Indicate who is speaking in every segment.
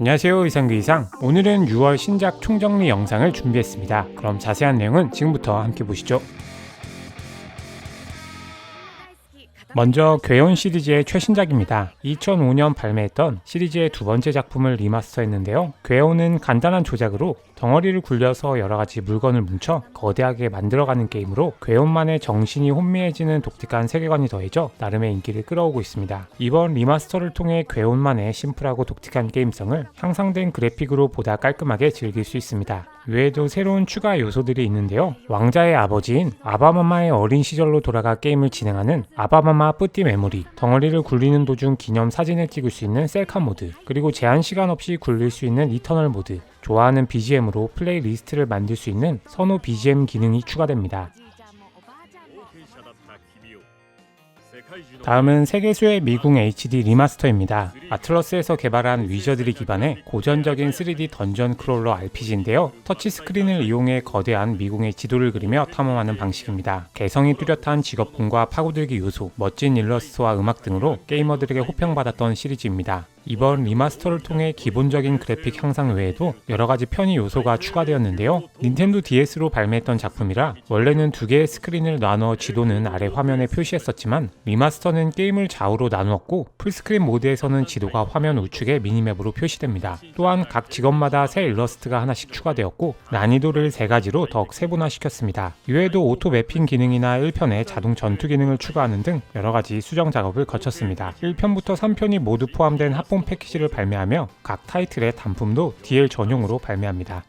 Speaker 1: 안녕하세요 이상규 이상 오늘은 6월 신작 총정리 영상을 준비했습니다 그럼 자세한 내용은 지금부터 함께 보시죠 먼저 괴온 시리즈의 최신작입니다. 2005년 발매했던 시리즈의 두 번째 작품을 리마스터했는데요. 괴온은 간단한 조작으로 덩어리를 굴려서 여러 가지 물건을 뭉쳐 거대하게 만들어가는 게임으로 괴온만의 정신이 혼미해지는 독특한 세계관이 더해져 나름의 인기를 끌어오고 있습니다. 이번 리마스터를 통해 괴온만의 심플하고 독특한 게임성을 향상된 그래픽으로 보다 깔끔하게 즐길 수 있습니다. 외에도 새로운 추가 요소들이 있는데요. 왕자의 아버지인 아바마마의 어린 시절로 돌아가 게임을 진행하는 아바마마 뿌띠 메모리, 덩어리를 굴리는 도중 기념 사진을 찍을 수 있는 셀카 모드, 그리고 제한 시간 없이 굴릴 수 있는 이터널 모드, 좋아하는 BGM으로 플레이 리스트를 만들 수 있는 선호 BGM 기능이 추가됩니다. 다음은 세계수의 미궁 HD 리마스터입니다. 아틀러스에서 개발한 위저들이 기반의 고전적인 3D 던전 크롤러 RPG인데요. 터치스크린을 이용해 거대한 미궁의 지도를 그리며 탐험하는 방식입니다. 개성이 뚜렷한 직업군과 파고들기 요소, 멋진 일러스트와 음악 등으로 게이머들에게 호평받았던 시리즈입니다. 이번 리마스터를 통해 기본적인 그래픽 향상 외에도 여러 가지 편의 요소가 추가되었는데요. 닌텐도 DS로 발매했던 작품이라 원래는 두 개의 스크린을 나눠 지도는 아래 화면에 표시했었지만 리마스터는 게임을 좌우로 나누었고 풀스크린 모드에서는 지도가 화면 우측에 미니맵으로 표시됩니다. 또한 각 직업마다 새 일러스트가 하나씩 추가되었고 난이도를 세 가지로 더욱 세분화시켰습니다. 이외에도 오토 매핑 기능이나 1편에 자동 전투 기능을 추가하는 등 여러 가지 수정 작업을 거쳤습니다. 1편부터 3편이 모두 포함된 합본 패키지를 발매하며 각 타이틀의 단품도 DL 전용으로 발매합니다.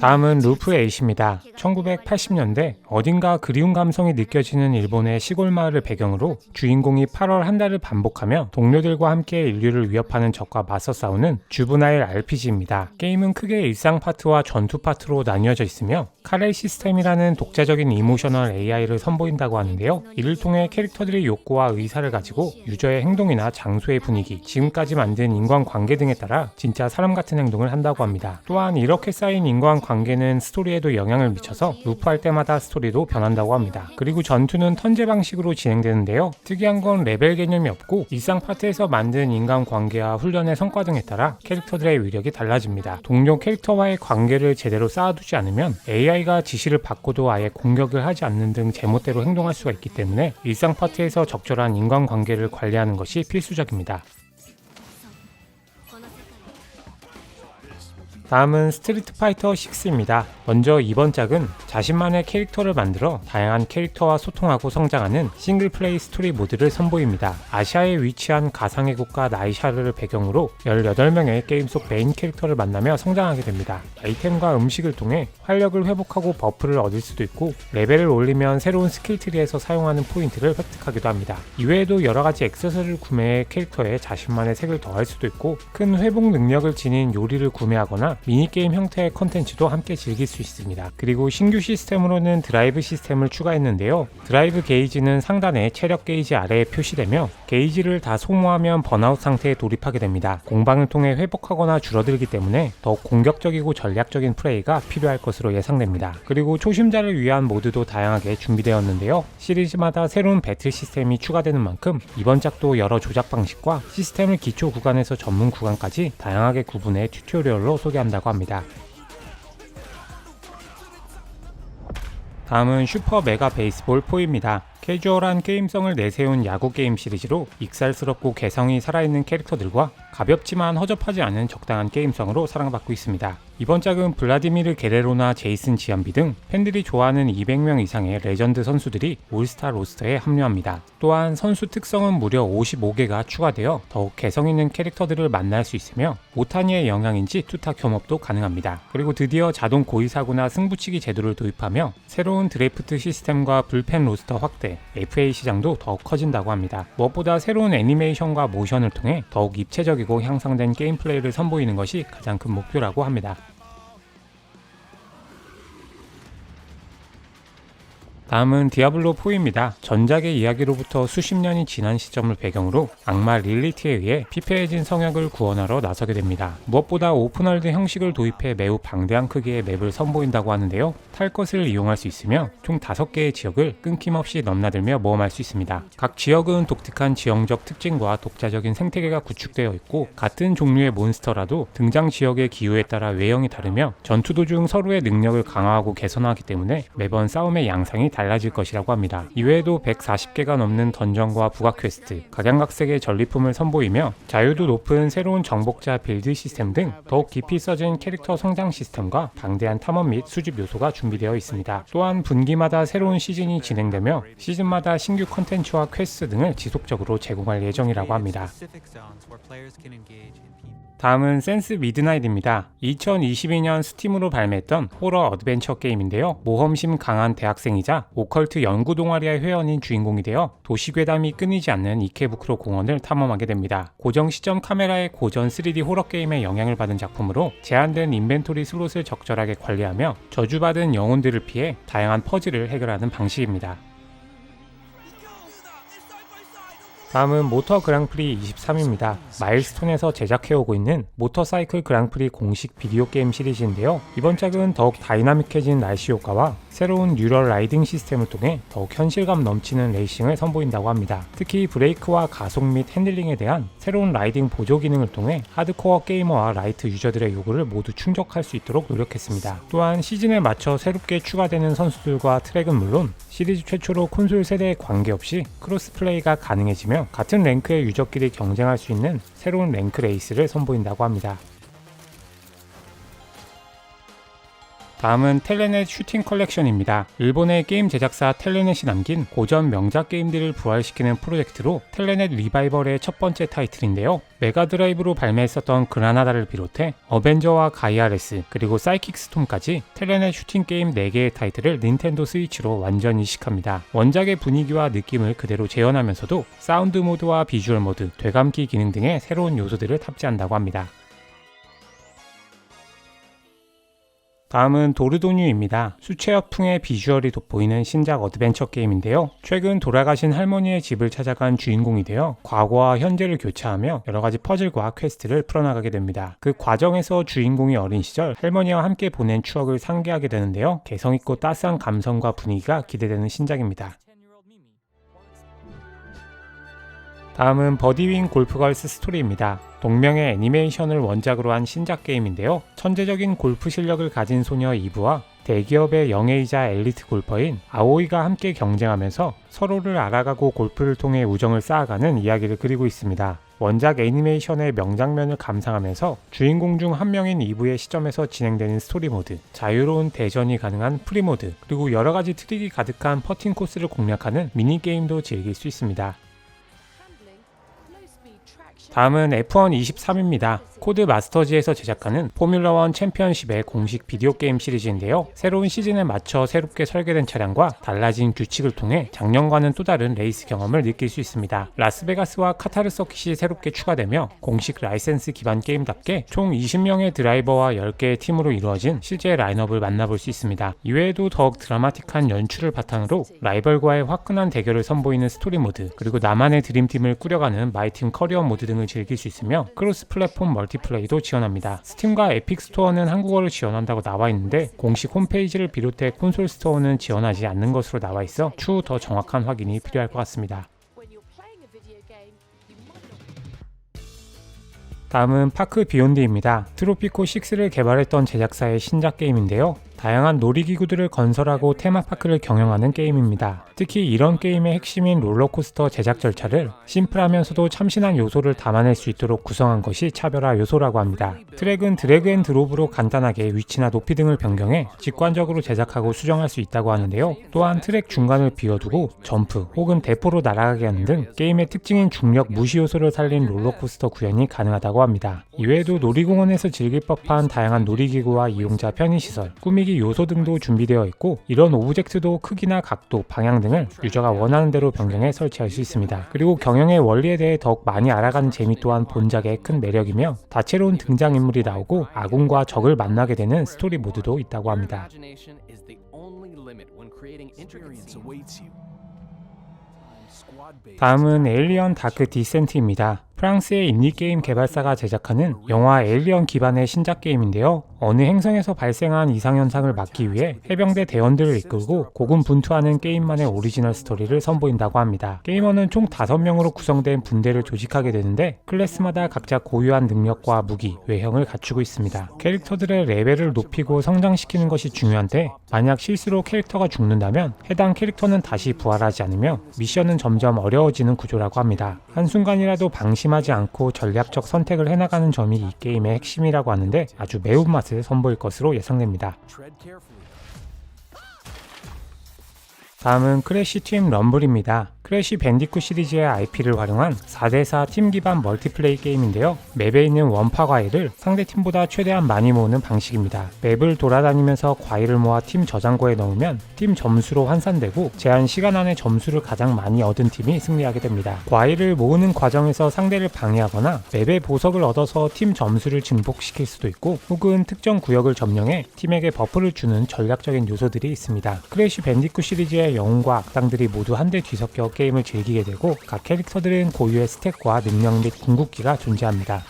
Speaker 1: 다음은 루프 에이시입니다. 1980년대 어딘가 그리운 감성이 느껴지는 일본의 시골 마을을 배경으로 주인공이 8월 한 달을 반복하며 동료들과 함께 인류를 위협하는 적과 맞서 싸우는 주브나일 RPG입니다. 게임은 크게 일상 파트와 전투 파트로 나뉘어져 있으며 카레 시스템이라는 독자적인 이모셔널 AI를 선보인다고 하는데요. 이를 통해 캐릭터들의 욕구와 의사를 가지고 유저의 행동이나 장소의 분위기, 지금까지 만든 인간 관계 등에 따라 진짜 사람 같은 행동을 한다고 합니다. 또한 이렇게 쌓인 인간 관계는 스토리에도 영향을 미쳐서 루프할 때마다 스토리도 변한다고 합니다. 그리고 전투는 턴제 방식으로 진행되는데요. 특이한 건 레벨 개념이 없고 일상 파트에서 만든 인간 관계와 훈련의 성과 등에 따라 캐릭터들의 위력이 달라집니다. 동료 캐릭터와의 관계를 제대로 쌓아두지 않으면 AI가 지시를 받고도 아예 공격을 하지 않는 등 제멋대로 행동할 수가 있기 때문에 일상 파트에서 적절한 인간 관계를 관리하는 것이 필수적입니다. 다음은 스트리트 파이터 6입니다. 먼저 이번 작은 자신만의 캐릭터를 만들어 다양한 캐릭터와 소통하고 성장하는 싱글 플레이 스토리 모드를 선보입니다. 아시아에 위치한 가상의 국가 나이샤르를 배경으로 18명의 게임 속 메인 캐릭터를 만나며 성장하게 됩니다. 아이템과 음식을 통해 활력을 회복하고 버프를 얻을 수도 있고 레벨을 올리면 새로운 스킬 트리에서 사용하는 포인트를 획득하기도 합니다. 이외에도 여러 가지 액세서리를 구매해 캐릭터에 자신만의 색을 더할 수도 있고 큰 회복 능력을 지닌 요리를 구매 하거나 미니게임 형태의 컨텐츠도 함께 즐길 수 있습니다. 그리고 신규 시스템으로는 드라이브 시스템을 추가했는데요. 드라이브 게이지는 상단에 체력 게이지 아래에 표시되며 게이지를 다 소모하면 번아웃 상태에 돌입하게 됩니다. 공방을 통해 회복하거나 줄어들기 때문에 더욱 공격적이고 전략적인 플레이가 필요할 것으로 예상됩니다. 그리고 초심자를 위한 모드도 다양하게 준비되었는데요. 시리즈마다 새로운 배틀 시스템이 추가되는 만큼 이번 작도 여러 조작 방식과 시스템을 기초 구간에서 전문 구간까지 다양하게 구분해 튜토리얼 로 소개한다고 합니다. 다음은 슈퍼 메가 베이스볼 4입니다. 캐주얼한 게임성을 내세운 야구 게임 시리즈로 익살스럽고 개성이 살아있는 캐릭터들과 가볍지만 허접하지 않은 적당한 게임성으로 사랑받고 있습니다. 이번 작은 블라디미르 게레로나 제이슨 지안비 등 팬들이 좋아하는 200명 이상의 레전드 선수들이 올스타 로스터에 합류합니다. 또한 선수 특성은 무려 55개가 추가되어 더욱 개성 있는 캐릭터들을 만날 수 있으며 오타니의 영향인지 투타 겸업도 가능합니다. 그리고 드디어 자동 고의사구나 승부치기 제도를 도입하며 새로운 드래프트 시스템과 불펜 로스터 확대, FA 시장도 더욱 커진다고 합니다. 무엇보다 새로운 애니메이션과 모션을 통해 더욱 입체적이고 향상된 게임 플레이를 선보이는 것이 가장 큰 목표라고 합니다. 다음은 디아블로 4입니다. 전작의 이야기로부터 수십 년이 지난 시점을 배경으로 악마 릴리트에 의해 피폐해진 성역을 구원하러 나서게 됩니다. 무엇보다 오픈월드 형식을 도입해 매우 방대한 크기의 맵을 선보인다고 하는데요. 탈 것을 이용할 수 있으며 총 5개의 지역을 끊김없이 넘나들며 모험할 수 있습니다. 각 지역은 독특한 지형적 특징과 독자적인 생태계가 구축되어 있고 같은 종류의 몬스터라도 등장 지역의 기후에 따라 외형이 다르며 전투 도중 서로의 능력을 강화하고 개선하기 때문에 매번 싸움의 양상이 달라질 것이라고 합니다. 이외에도 140개가 넘는 던전과 부가 퀘스트, 각양각색의 전리품을 선보이며 자유도 높은 새로운 정복자 빌드 시스템 등 더욱 깊이 써진 캐릭터 성장 시스템과 방대한 탐험 및 수집 요소가 준비 되어 있습니다. 또한 분기마다 새로운 시즌이 진행되며 시즌마다 신규 컨텐츠와 퀘스트 등을 지속적으로 제공할 예정이라고 합니다. 다음은 센스 미드나잇입니다. 2022년 스팀으로 발매했던 호러 어드벤처 게임인데요. 모험심 강한 대학생이자 오컬트 연구 동아리의 회원인 주인공이 되어 도시괴담이 끊이지 않는 이케부크로 공원을 탐험하게 됩니다. 고정 시점 카메라의 고전 3D 호러 게임에 영향을 받은 작품으로 제한된 인벤토리 슬롯을 적절하게 관리하며 저주받은 영혼들을 피해 다양한 퍼즐을 해결하는 방식입니다. 다음은 모터 그랑프리 23입니다. 마일스톤에서 제작해오고 있는 모터사이클 그랑프리 공식 비디오 게임 시리즈인데요. 이번 작은 더욱 다이나믹해진 날씨 효과와 새로운 뉴럴 라이딩 시스템을 통해 더욱 현실감 넘치는 레이싱을 선보인다고 합니다. 특히 브레이크와 가속 및 핸들링에 대한 새로운 라이딩 보조 기능을 통해 하드코어 게이머와 라이트 유저들의 요구를 모두 충족할 수 있도록 노력했습니다. 또한 시즌에 맞춰 새롭게 추가되는 선수들과 트랙은 물론 시리즈 최초로 콘솔 세대에 관계없이 크로스 플레이가 가능해지며 같은 랭크의 유저끼리 경쟁할 수 있는 새로운 랭크 레이스를 선보인다고 합니다. 다음은 텔레넷 슈팅 컬렉션입니다. 일본의 게임 제작사 텔레넷이 남긴 고전 명작 게임들을 부활시키는 프로젝트로 텔레넷 리바이벌의 첫 번째 타이틀인데요. 메가드라이브로 발매했었던 그라나다를 비롯해 어벤져와 가이아레스 그리고 사이킥 스톰까지 텔레넷 슈팅 게임 4개의 타이틀을 닌텐도 스위치로 완전 이식합니다. 원작의 분위기와 느낌을 그대로 재현하면서도 사운드 모드와 비주얼 모드, 되감기 기능 등의 새로운 요소들을 탑재한다고 합니다. 다음은 도르도뉴입니다. 수채화풍의 비주얼이 돋보이는 신작 어드벤처 게임인데요. 최근 돌아가신 할머니의 집을 찾아간 주인공이 되어 과거와 현재를 교차하며 여러 가지 퍼즐과 퀘스트를 풀어나가게 됩니다. 그 과정에서 주인공이 어린 시절 할머니와 함께 보낸 추억을 상기하게 되는데요. 개성 있고 따스한 감성과 분위기가 기대되는 신작입니다. 다음은 버디윙 골프걸스 스토리입니다. 동명의 애니메이션을 원작으로 한 신작 게임인데요. 천재적인 골프 실력을 가진 소녀 이브와 대기업의 영예이자 엘리트 골퍼인 아오이가 함께 경쟁하면서 서로를 알아가고 골프를 통해 우정을 쌓아가는 이야기를 그리고 있습니다. 원작 애니메이션의 명장면을 감상하면서 주인공 중 한 명인 이브의 시점에서 진행되는 스토리 모드, 자유로운 대전이 가능한 프리 모드, 그리고 여러 가지 트릭이 가득한 퍼팅 코스를 공략하는 미니 게임도 즐길 수 있습니다. 다음은 F1 23입니다. 코드 마스터즈에서 제작하는 포뮬러 1 챔피언십의 공식 비디오 게임 시리즈인데요. 새로운 시즌에 맞춰 새롭게 설계된 차량과 달라진 규칙을 통해 작년과는 또 다른 레이스 경험을 느낄 수 있습니다. 라스베가스와 카타르 서킷이 새롭게 추가되며 공식 라이센스 기반 게임답게 총 20명의 드라이버와 10개의 팀으로 이루어진 실제 라인업을 만나볼 수 있습니다. 이외에도 더욱 드라마틱한 연출을 바탕으로 라이벌과의 화끈한 대결을 선보이는 스토리 모드, 그리고 나만의 드림팀을 꾸려가는 마이팀 커리어 모드 등을 즐길 수 있으며 크로스 플랫폼 멀티 멀티플레이도 지원합니다. 스팀과 에픽 스토어는 한국어를 지원한다고 나와 있는데 공식 홈페이지를 비롯해 콘솔 스토어는 지원하지 않는 것으로 나와 있어 추후 더 정확한 확인이 필요할 것 같습니다. 다음은 파크 비욘드입니다. 트로피코 6를 개발했던 제작사의 신작 게임인데요. 다양한 놀이기구들을 건설하고 테마파크를 경영하는 게임입니다. 특히 이런 게임의 핵심인 롤러코스터 제작 절차를 심플하면서도 참신한 요소를 담아낼 수 있도록 구성한 것이 차별화 요소라고 합니다. 트랙은 드래그 앤 드롭으로 간단하게 위치나 높이 등을 변경해 직관적으로 제작하고 수정할 수 있다고 하는데요. 또한 트랙 중간을 비워두고 점프 혹은 대포로 날아가게 하는 등 게임의 특징인 중력 무시 요소를 살린 롤러코스터 구현이 가능하다고 합니다. 이외에도 놀이공원에서 즐길 법한 다양한 놀이기구와 이용자 편의시설, 꾸미기 분위기 요소 등도 준비되어 있고 이런 오브젝트도 크기나 각도, 방향 등을 유저가 원하는 대로 변경해 설치할 수 있습니다. 그리고 경영의 원리에 대해 더욱 많이 알아가는 재미 또한 본작의 큰 매력이며 다채로운 등장인물이 나오고 아군과 적을 만나게 되는 스토리 모드도 있다고 합니다. 다음은 에일리언 다크 디센트입니다. 프랑스의 인디게임 개발사가 제작하는 영화 에일리언 기반의 신작 게임인데요. 어느 행성에서 발생한 이상현상을 막기 위해 해병대 대원들을 이끌고 고군분투하는 게임만의 오리지널 스토리를 선보인다고 합니다. 게이머는 총 5명으로 구성된 분대를 조직하게 되는데 클래스마다 각자 고유한 능력과 무기, 외형을 갖추고 있습니다. 캐릭터들의 레벨을 높이고 성장시키는 것이 중요한데 만약 실수로 캐릭터가 죽는다면 해당 캐릭터는 다시 부활하지 않으며 미션은 점점 어려워지는 구조라고 합니다. 한순간이라도 방 심하지 않고 전략적 선택을 해나가는 점이 이 게임의 핵심이라고 하는데 아주 매운맛을 선보일 것으로 예상됩니다. 다음은 크래시 팀 럼블입니다. 크래시 밴디쿠 시리즈의 IP를 활용한 4대4 팀 기반 멀티플레이 게임인데요. 맵에 있는 원파 과일을 상대 팀보다 최대한 많이 모으는 방식입니다. 맵을 돌아다니면서 과일을 모아 팀 저장고에 넣으면 팀 점수로 환산되고 제한 시간 안에 점수를 가장 많이 얻은 팀이 승리하게 됩니다. 과일을 모으는 과정에서 상대를 방해하거나 맵의 보석을 얻어서 팀 점수를 증폭시킬 수도 있고 혹은 특정 구역을 점령해 팀에게 버프를 주는 전략적인 요소들이 있습니다. 크래시 밴디쿠 시리즈의 영웅과 악당들이 모두 한데 뒤섞여 게임을 즐기게 되고 각 캐릭터들은 고유의 스탯과 능력 및 궁극기가 존재합니다.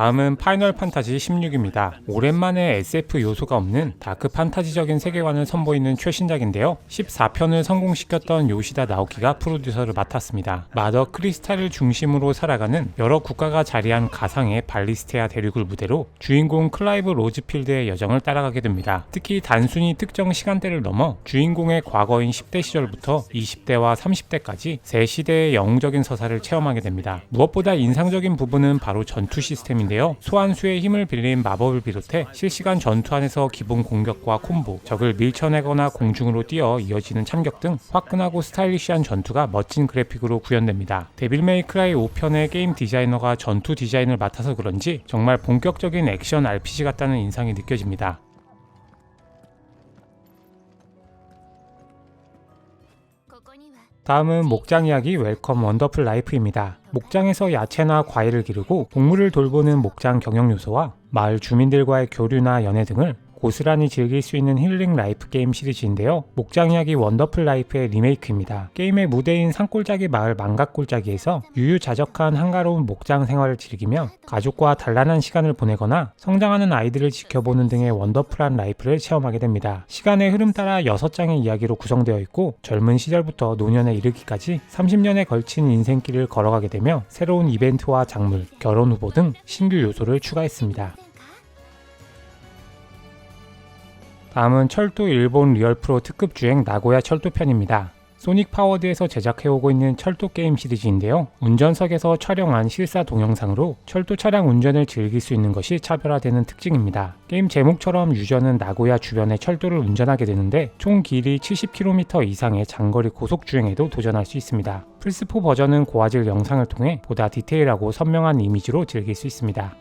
Speaker 1: 다음은 파이널 판타지 16입니다. 오랜만에 SF 요소가 없는 다크 판타지적인 세계관을 선보이는 최신작인데요. 14편을 성공시켰던 요시다 나오키가 프로듀서를 맡았습니다. 마더 크리스탈을 중심으로 살아가는 여러 국가가 자리한 가상의 발리스테아 대륙을 무대로 주인공 클라이브 로즈필드의 여정을 따라가게 됩니다. 특히 단순히 특정 시간대를 넘어 주인공의 과거인 10대 시절부터 20대와 30대까지 세 시대의 영웅적인 서사를 체험하게 됩니다. 무엇보다 인상적인 부분은 바로 전투 시스템인데 요. 소환수의 힘을 빌린 마법을 비롯해 실시간 전투 안에서 기본 공격과 콤보, 적을 밀쳐내거나 공중으로 뛰어 이어지는 참격 등 화끈하고 스타일리시한 전투가 멋진 그래픽으로 구현됩니다. 데빌 메이크라이 5편의 게임 디자이너가 전투 디자인을 맡아서 그런지 정말 본격적인 액션 RPG 같다는 인상이 느껴집니다. 다음은 목장 이야기 웰컴 원더풀 라이프입니다. 목장에서 야채나 과일을 기르고 동물을 돌보는 목장 경영 요소와 마을 주민들과의 교류나 연애 등을 고스란히 즐길 수 있는 힐링 라이프 게임 시리즈인데요. 목장 이야기 원더풀 라이프의 리메이크입니다. 게임의 무대인 산골짜기 마을 망각골짜기에서 유유자적한 한가로운 목장 생활을 즐기며 가족과 단란한 시간을 보내거나 성장하는 아이들을 지켜보는 등의 원더풀한 라이프를 체험하게 됩니다. 시간의 흐름 따라 6장의 이야기로 구성되어 있고 젊은 시절부터 노년에 이르기까지 30년에 걸친 인생길을 걸어가게 되며 새로운 이벤트와 작물, 결혼 후보 등 신규 요소를 추가했습니다. 다음은 철도 일본 리얼 프로 특급 주행 나고야 철도편입니다. 소닉 파워드에서 제작해오고 있는 철도 게임 시리즈인데요. 운전석에서 촬영한 실사 동영상으로 철도 차량 운전을 즐길 수 있는 것이 차별화되는 특징입니다. 게임 제목처럼 유저는 나고야 주변의 철도를 운전하게 되는데 총 길이 70km 이상의 장거리 고속 주행에도 도전할 수 있습니다. 플스4 버전은 고화질 영상을 통해 보다 디테일하고 선명한 이미지로 즐길 수 있습니다.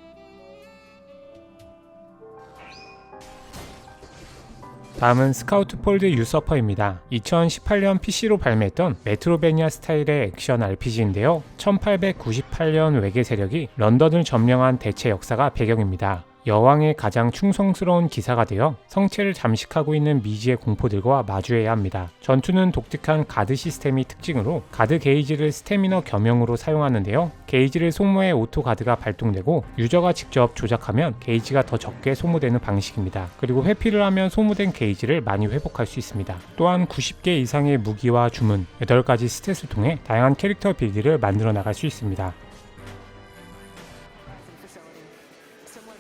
Speaker 1: 다음은 스카우트 폴드 유서퍼입니다. 2018년 PC로 발매했던 메트로베니아 스타일의 액션 RPG인데요. 1898년 외계 세력이 런던을 점령한 대체 역사가 배경입니다. 여왕의 가장 충성스러운 기사가 되어 성체를 잠식하고 있는 미지의 공포들과 마주해야 합니다. 전투는 독특한 가드 시스템이 특징으로 가드 게이지를 스태미너 겸용으로 사용하는데요. 게이지를 소모해 오토 가드가 발동되고 유저가 직접 조작하면 게이지가 더 적게 소모되는 방식입니다. 그리고 회피를 하면 소모된 게이지를 많이 회복할 수 있습니다. 또한 90개 이상의 무기와 주문, 8가지 스탯을 통해 다양한 캐릭터 빌드를 만들어 나갈 수 있습니다.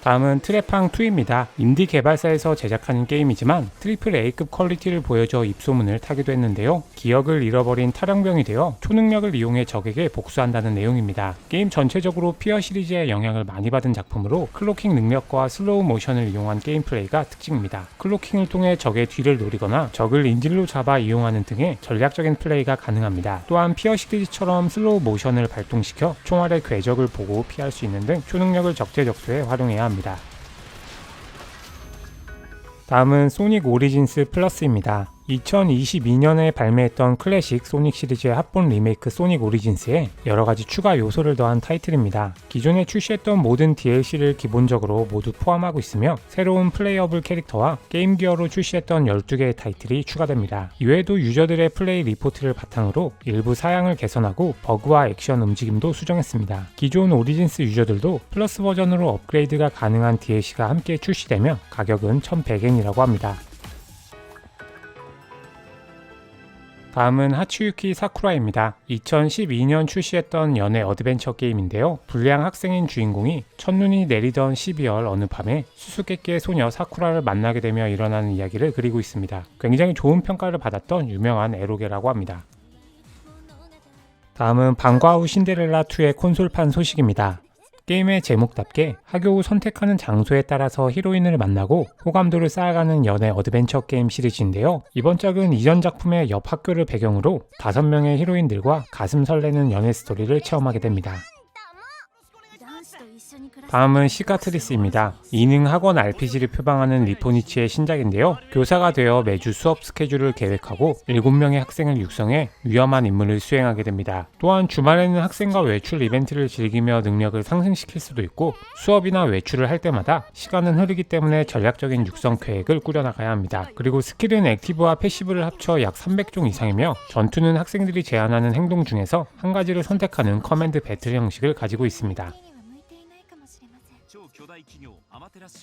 Speaker 1: 다음은 트레팡2입니다. 인디 개발사에서 제작하는 게임이지만 트리플 A급 퀄리티를 보여줘 입소문을 타기도 했는데요. 기억을 잃어버린 탈영병이 되어 초능력을 이용해 적에게 복수한다는 내용입니다. 게임 전체적으로 피어 시리즈의 영향을 많이 받은 작품으로 클로킹 능력과 슬로우 모션을 이용한 게임 플레이가 특징입니다. 클로킹을 통해 적의 뒤를 노리거나 적을 인질로 잡아 이용하는 등의 전략적인 플레이가 가능합니다. 또한 피어 시리즈처럼 슬로우 모션을 발동시켜 총알의 궤적을 보고 피할 수 있는 등 초능력을 적재적소에 활용해야 합니다. 다음은 소닉 오리진스 플러스입니다. 2022년에 발매했던 클래식 소닉 시리즈의 합본 리메이크 소닉 오리진스에 여러가지 추가 요소를 더한 타이틀입니다. 기존에 출시했던 모든 DLC를 기본적으로 모두 포함하고 있으며 새로운 플레이어블 캐릭터와 게임 기어로 출시했던 12개의 타이틀이 추가됩니다. 이외에도 유저들의 플레이 리포트를 바탕으로 일부 사양을 개선하고 버그와 액션 움직임도 수정했습니다. 기존 오리진스 유저들도 플러스 버전으로 업그레이드가 가능한 DLC가 함께 출시되며 가격은 1100엔이라고 합니다. 다음은 하츠유키 사쿠라입니다. 2012년 출시했던 연애 어드벤처 게임인데요. 불량 학생인 주인공이 첫눈이 내리던 12월 어느 밤에 수수께끼의 소녀 사쿠라를 만나게 되며 일어나는 이야기를 그리고 있습니다. 굉장히 좋은 평가를 받았던 유명한 에로게라고 합니다. 다음은 방과 후 신데렐라2의 콘솔판 소식입니다. 게임의 제목답게 학교 후 선택하는 장소에 따라서 히로인을 만나고 호감도를 쌓아가는 연애 어드벤처 게임 시리즈인데요. 이번 작은 이전 작품의 옆 학교를 배경으로 5명의 히로인들과 가슴 설레는 연애 스토리를 체험하게 됩니다. 다음은 시카트리스입니다. 이능 학원 RPG를 표방하는 리포니치의 신작인데요. 교사가 되어 매주 수업 스케줄을 계획하고 7명의 학생을 육성해 위험한 임무를 수행하게 됩니다. 또한 주말에는 학생과 외출 이벤트를 즐기며 능력을 상승시킬 수도 있고 수업이나 외출을 할 때마다 시간은 흐르기 때문에 전략적인 육성 계획을 꾸려나가야 합니다. 그리고 스킬은 액티브와 패시브를 합쳐 약 300종 이상이며 전투는 학생들이 제안하는 행동 중에서 한 가지를 선택하는 커맨드 배틀 형식을 가지고 있습니다.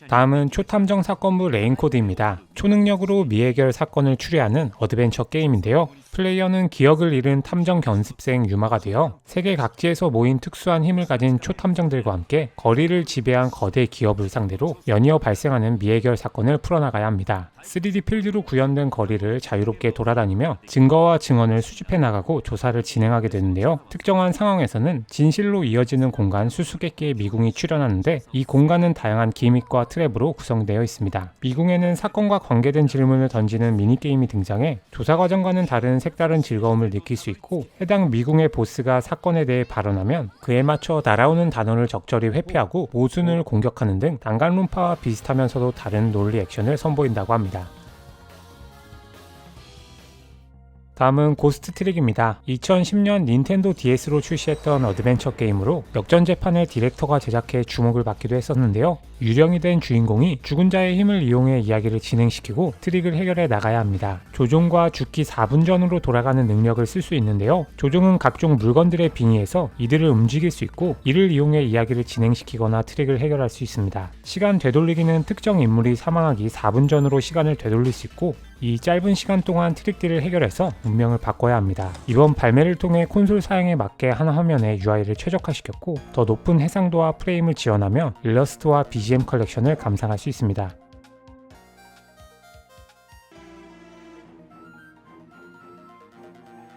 Speaker 1: 다음은 초탐정 사건부 레인코드입니다. 초능력으로 미해결 사건을 추리하는 어드벤처 게임인데요. 플레이어는 기억을 잃은 탐정 견습생 유마가 되어 세계 각지에서 모인 특수한 힘을 가진 초탐정들과 함께 거리를 지배한 거대 기업을 상대로 연이어 발생하는 미해결 사건을 풀어나가야 합니다. 3D 필드로 구현된 거리를 자유롭게 돌아다니며 증거와 증언을 수집해 나가고 조사를 진행하게 되는데요. 특정한 상황에서는 진실로 이어지는 공간 수수께끼의 미궁이 출현하는데 이 공간은 다양한 기믹과 트랩으로 구성되어 있습니다. 미궁에는 사건과 관계된 질문을 던지는 미니게임이 등장해 조사 과정과는 다른 색다른 즐거움을 느낄 수 있고 해당 미궁의 보스가 사건에 대해 발언하면 그에 맞춰 날아오는 단어를 적절히 회피하고 모순을 공격하는 등 단간론파와 비슷하면서도 다른 논리 액션을 선보인다고 합니다. 다음은 고스트 트릭입니다. 2010년 닌텐도 DS로 출시했던 어드벤처 게임으로 역전 재판을 디렉터가 제작해 주목을 받기도 했었는데요. 유령이 된 주인공이 죽은 자의 힘을 이용해 이야기를 진행시키고 트릭을 해결해 나가야 합니다. 조종과 죽기 4분 전으로 돌아가는 능력을 쓸 수 있는데요. 조종은 각종 물건들의 빙의해서 이들을 움직일 수 있고 이를 이용해 이야기를 진행시키거나 트릭을 해결할 수 있습니다. 시간 되돌리기는 특정 인물이 사망하기 4분 전으로 시간을 되돌릴 수 있고 이 짧은 시간 동안 트릭들을 해결해서 운명을 바꿔야 합니다. 이번 발매를 통해 콘솔 사양에 맞게 한 화면의 UI를 최적화시켰고 더 높은 해상도와 프레임을 지원하며 일러스트와 BGM 컬렉션을 감상할 수 있습니다.